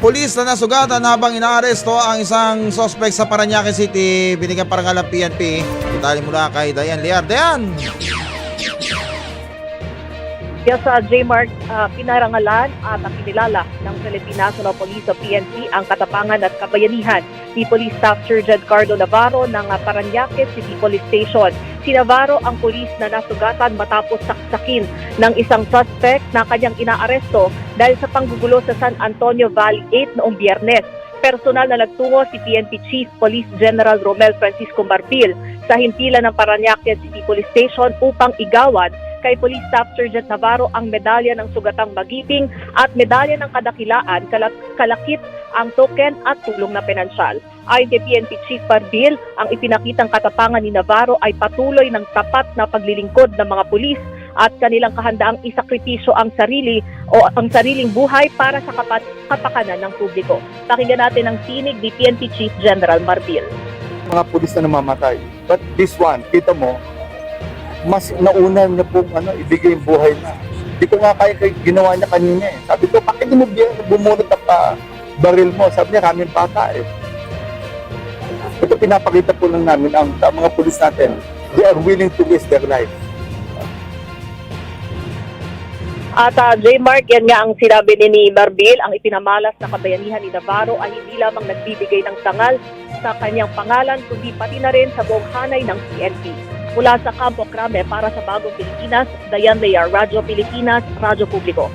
Pulis na nasugatan habang inaaresto ang isang suspect sa Paranaque City. Binigyan parangal ng PNP. Itali mula kay Dayan Liar. Dayan! Kaya sa J-Mark, ah, pinarangalan at kinilala ng Philippine National Police o PNP ang katapangan at kabayanihan ni Police Staff Sergeant Carlo Navarro ng ah, Paranaque City Police Station. Si Navarro ang pulis na nasugatan matapos saksakin ng isang suspect na kanyang inaaresto dahil sa panggugulo sa San Antonio Valley 8 noong biyernes. Personal na nagtungo si PNP Chief Police General Romel Francisco Marbil sa himpilan ng Paranaque City Police Station upang igawad kay Police Staff Sergeant Navarro ang medalya ng sugatang magiping at medalya ng kadakilaan, kalak- kalakip ang token at tulong na pinansyal. Ayon kay PNP Chief Parbil, ang ipinakitang katapangan ni Navarro ay patuloy ng tapat na paglilingkod ng mga pulis at kanilang kahandaang isakripisyo ang sarili o ang sariling buhay para sa kapat- kapakanan ng publiko. Pakinggan natin ang tinig ni PNP Chief General Marbil. mga pulis na namamatay. But this one, kita mo, mas nauna niya pong ano, ibigay yung buhay na. Hindi ko nga kaya kay ginawa niya kanina eh. Sabi ko, bakit mo bumunot ang pa baril mo? Sabi niya, kaming bata eh. Ito pinapakita po lang namin ang, ang mga pulis natin. They are willing to risk their life. At uh, J-Mark, yan nga ang sinabi ni, ni Marbil, ang ipinamalas na kabayanihan ni Navarro ay hindi lamang nagbibigay ng tangal sa kanyang pangalan, kundi pati na rin sa buong hanay ng PNP. Mula sa Campo Crame para sa Bagong Pilipinas, Dayan Lear, Radyo Pilipinas, Radyo Publiko.